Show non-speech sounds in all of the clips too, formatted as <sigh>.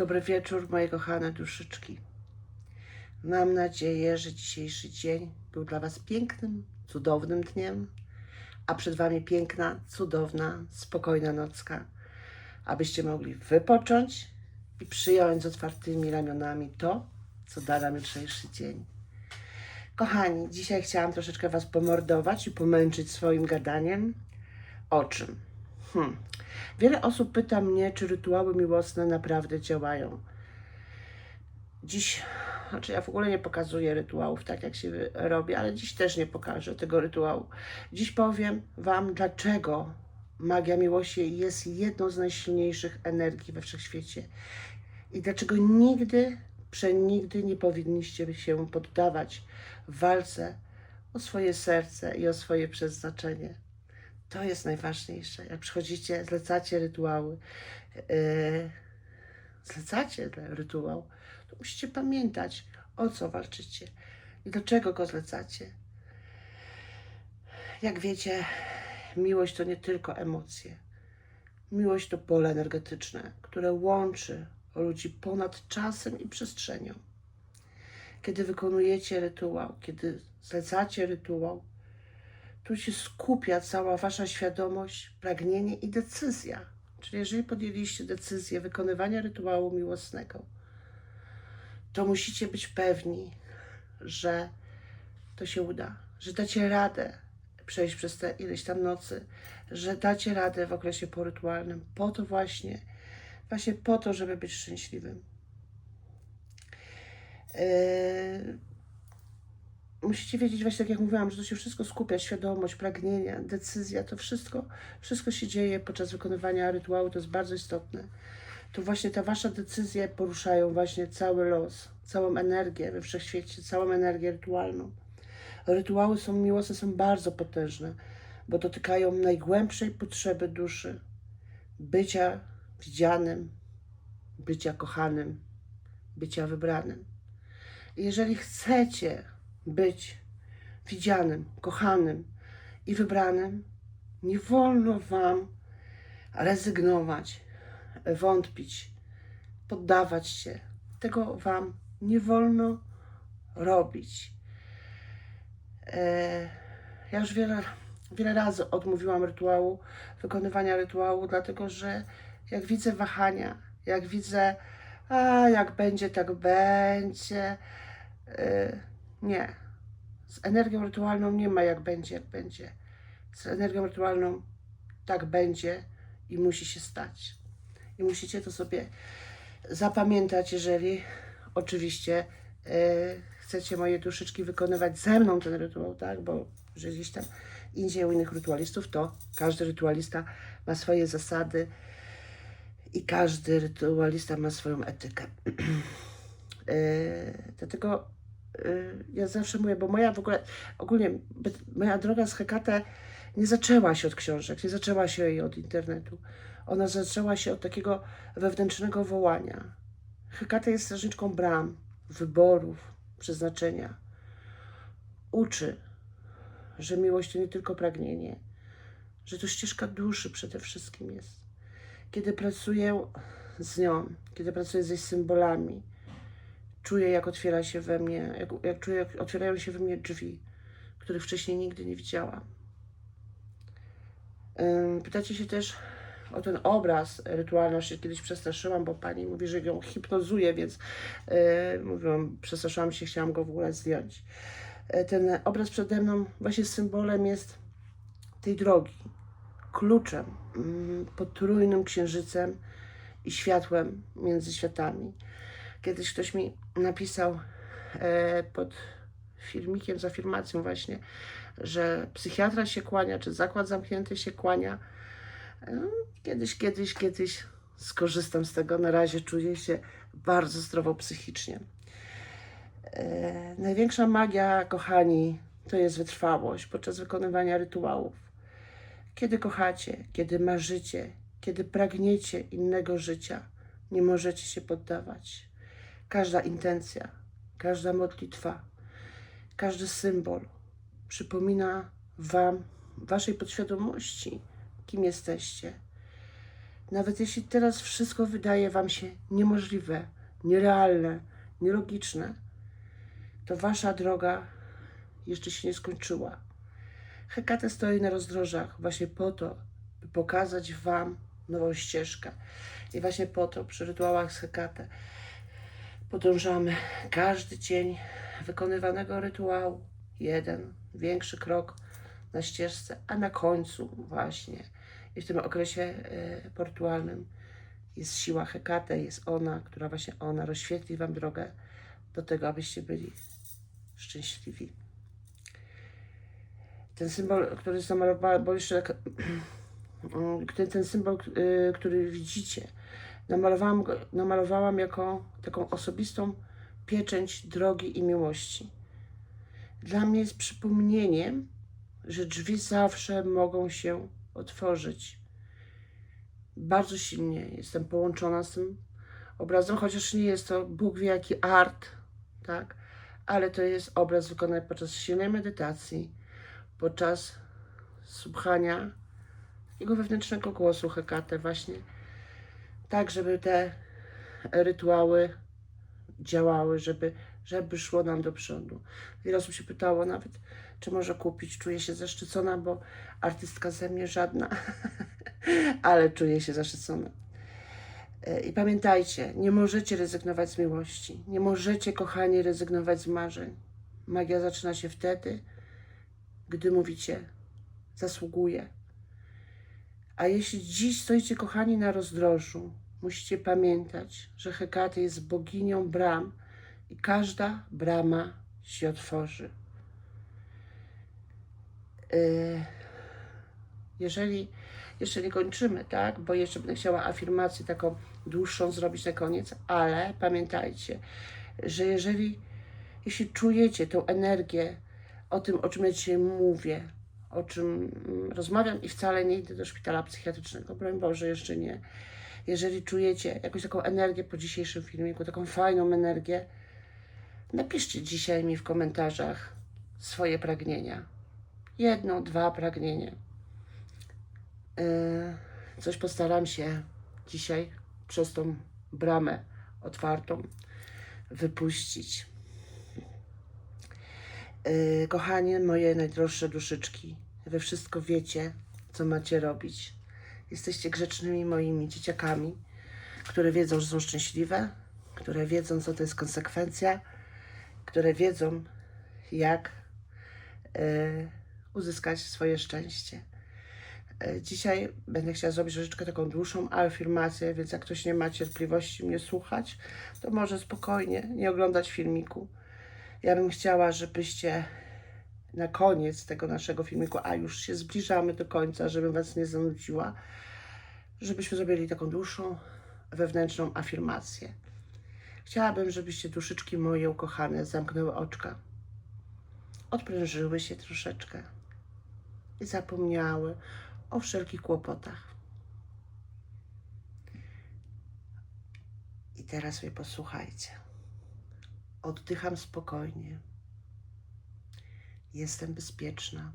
Dobry wieczór, moje kochane duszyczki. Mam nadzieję, że dzisiejszy dzień był dla Was pięknym, cudownym dniem, a przed Wami piękna, cudowna, spokojna nocka, abyście mogli wypocząć i przyjąć z otwartymi ramionami to, co da nam jutrzejszy dzień. Kochani, dzisiaj chciałam troszeczkę Was pomordować i pomęczyć swoim gadaniem. O czym? Hmm. Wiele osób pyta mnie, czy rytuały miłosne naprawdę działają. Dziś, znaczy ja w ogóle nie pokazuję rytuałów tak, jak się robi, ale dziś też nie pokażę tego rytuału. Dziś powiem Wam, dlaczego magia miłości jest jedną z najsilniejszych energii we wszechświecie i dlaczego nigdy, przenigdy nie powinniście się poddawać w walce o swoje serce i o swoje przeznaczenie. To jest najważniejsze. Jak przychodzicie, zlecacie rytuały, yy, zlecacie ten rytuał, to musicie pamiętać, o co walczycie i dlaczego go zlecacie. Jak wiecie, miłość to nie tylko emocje. Miłość to pole energetyczne, które łączy ludzi ponad czasem i przestrzenią. Kiedy wykonujecie rytuał, kiedy zlecacie rytuał, tu się skupia cała wasza świadomość, pragnienie i decyzja. Czyli jeżeli podjęliście decyzję wykonywania rytuału miłosnego, to musicie być pewni, że to się uda, że dacie radę przejść przez te ileś tam nocy, że dacie radę w okresie porytualnym, po to właśnie, właśnie po to, żeby być szczęśliwym. Yy, musicie wiedzieć, właśnie tak jak mówiłam, że to się wszystko skupia, świadomość, pragnienia, decyzja, to wszystko, wszystko się dzieje podczas wykonywania rytuału, to jest bardzo istotne. To właśnie ta wasza decyzja poruszają właśnie cały los, całą energię we wszechświecie, całą energię rytualną. Rytuały są miłosne, są bardzo potężne, bo dotykają najgłębszej potrzeby duszy, bycia widzianym, bycia kochanym, bycia wybranym. Jeżeli chcecie być widzianym, kochanym i wybranym, nie wolno Wam rezygnować, wątpić, poddawać się. Tego Wam nie wolno robić. E, Ja już wiele, wiele razy odmówiłam rytuału, wykonywania rytuału, dlatego że jak widzę wahania, jak widzę, a jak będzie, tak będzie. e, Nie. Z energią rytualną nie ma jak będzie, jak będzie. Z energią rytualną tak będzie i musi się stać. I musicie to sobie zapamiętać, jeżeli oczywiście e, chcecie moje duszyczki wykonywać ze mną ten rytuał, tak? Bo że gdzieś tam indziej u innych rytualistów, to każdy rytualista ma swoje zasady i każdy rytualista ma swoją etykę. <clears throat> e, dlatego ja zawsze mówię, bo moja w ogóle, ogólnie moja droga z Hekate nie zaczęła się od książek, nie zaczęła się jej od internetu. Ona zaczęła się od takiego wewnętrznego wołania. Hekata jest strażniczką bram, wyborów, przeznaczenia. Uczy, że miłość to nie tylko pragnienie, że to ścieżka duszy przede wszystkim jest. Kiedy pracuję z nią, kiedy pracuję ze symbolami, czuję, jak otwiera się we mnie, jak, jak czuję, jak otwierają się we mnie drzwi, których wcześniej nigdy nie widziałam. Pytacie się też o ten obraz rytualny, się kiedyś przestraszyłam, bo pani mówi, że ją hipnozuje, więc yy, mówiłam, przestraszyłam się, chciałam go w ogóle zdjąć. Yy, Ten obraz przede mną właśnie symbolem jest tej drogi, kluczem, mm, potrójnym księżycem i światłem między światami. Kiedyś ktoś mi napisał e, pod filmikiem z afirmacją właśnie, że psychiatra się kłania, czy zakład zamknięty się kłania. E, Kiedyś, kiedyś, kiedyś skorzystam z tego. Na razie czuję się bardzo zdrowo psychicznie. E, Największa magia, kochani, to jest wytrwałość podczas wykonywania rytuałów. Kiedy kochacie, kiedy marzycie, kiedy pragniecie innego życia, nie możecie się poddawać. Każda intencja, każda modlitwa, każdy symbol przypomina Wam, Waszej podświadomości, kim jesteście. Nawet jeśli teraz wszystko wydaje Wam się niemożliwe, nierealne, nielogiczne, to Wasza droga jeszcze się nie skończyła. Hekate stoi na rozdrożach właśnie po to, by pokazać Wam nową ścieżkę. I właśnie po to przy rytuałach z Hekate podążamy każdy dzień wykonywanego rytuału. Jeden większy krok na ścieżce, a na końcu właśnie i w tym okresie e, portualnym jest siła Hekate, jest ona, która właśnie ona rozświetli Wam drogę do tego, abyście byli szczęśliwi. Ten symbol, który zamalowałam, bo jeszcze tak, <clears throat> ten, ten symbol, y, który widzicie, namalowałam, namalowałam jako taką osobistą pieczęć drogi i miłości. Dla mnie jest przypomnieniem, że drzwi zawsze mogą się otworzyć. Bardzo silnie jestem połączona z tym obrazem, chociaż nie jest to Bóg wie jaki art, tak? Ale to jest obraz wykonany podczas silnej medytacji, podczas słuchania jego wewnętrznego głosu Hekate właśnie, tak żeby te rytuały działały, żeby, żeby szło nam do przodu. Wiele osób się pytało nawet, czy może kupić. Czuję się zaszczycona, bo artystka ze mnie żadna, <laughs> ale czuję się zaszczycona. E, I pamiętajcie, nie możecie rezygnować z miłości. Nie możecie, kochani, rezygnować z marzeń. Magia zaczyna się wtedy, gdy mówicie, zasługuję. A jeśli dziś stoicie, kochani, na rozdrożu, musicie pamiętać, że Hekaty jest boginią bram i każda brama się otworzy. Yy, jeżeli jeszcze nie kończymy, tak? Bo jeszcze będę chciała afirmację taką dłuższą zrobić na koniec, ale pamiętajcie, że jeżeli jeśli czujecie tą energię o tym, o czym ja dzisiaj mówię, o czym mm, rozmawiam i wcale nie idę do szpitala psychiatrycznego, broń Boże, jeszcze nie. Jeżeli czujecie jakąś taką energię po dzisiejszym filmiku, taką fajną energię, napiszcie dzisiaj mi w komentarzach swoje pragnienia. Jedno, dwa pragnienia. Yy, coś postaram się dzisiaj przez tą bramę otwartą wypuścić. Yy, kochanie moje najdroższe duszyczki, wy wszystko wiecie, co macie robić. Jesteście grzecznymi moimi dzieciakami, które wiedzą, że są szczęśliwe, które wiedzą, co to jest konsekwencja, które wiedzą, jak yy, uzyskać swoje szczęście. Yy, Dzisiaj będę chciała zrobić troszeczkę taką dłuższą afirmację, więc jak ktoś nie ma cierpliwości mnie słuchać, to może spokojnie nie oglądać filmiku. Ja bym chciała, żebyście na koniec tego naszego filmiku, a już się zbliżamy do końca, żebym Was nie zanudziła, żebyśmy zrobili taką dłuższą wewnętrzną afirmację. Chciałabym, żebyście duszyczki moje ukochane zamknęły oczka, odprężyły się troszeczkę i zapomniały o wszelkich kłopotach. I teraz mnie posłuchajcie. Oddycham spokojnie. Jestem bezpieczna.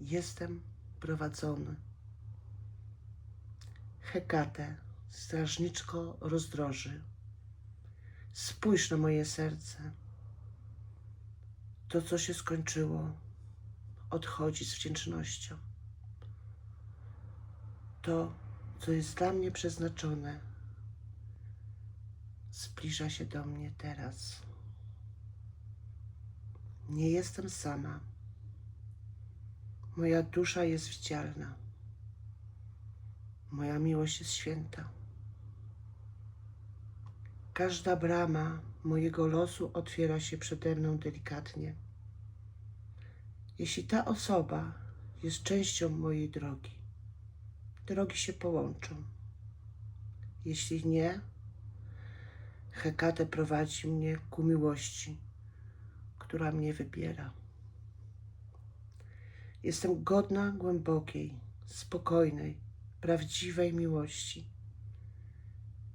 Jestem prowadzony. Hekate, strażniczko rozdroży. Spójrz na moje serce. To, co się skończyło, odchodzi z wdzięcznością. To, co jest dla mnie przeznaczone, zbliża się do mnie teraz. Nie jestem sama. Moja dusza jest wdzielna. Moja miłość jest święta. Każda brama mojego losu otwiera się przede mną delikatnie. Jeśli ta osoba jest częścią mojej drogi, drogi się połączą. Jeśli nie, Hekate prowadzi mnie ku miłości, która mnie wybiera. Jestem godna głębokiej, spokojnej, prawdziwej miłości.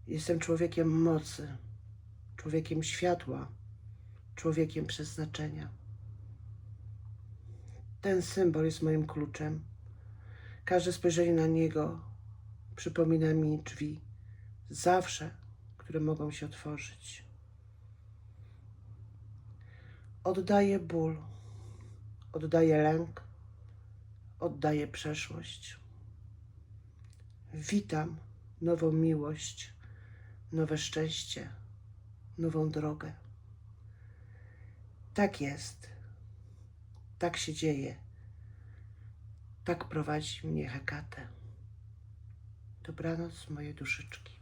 Jestem człowiekiem mocy, człowiekiem światła, człowiekiem przeznaczenia. Ten symbol jest moim kluczem. Każde spojrzenie na niego przypomina mi drzwi, zawsze, które mogą się otworzyć. Oddaję ból, oddaję lęk, oddaję przeszłość. Witam nową miłość, nowe szczęście, nową drogę. Tak jest. Tak się dzieje. Tak prowadzi mnie Hekate. Dobranoc, moje duszyczki.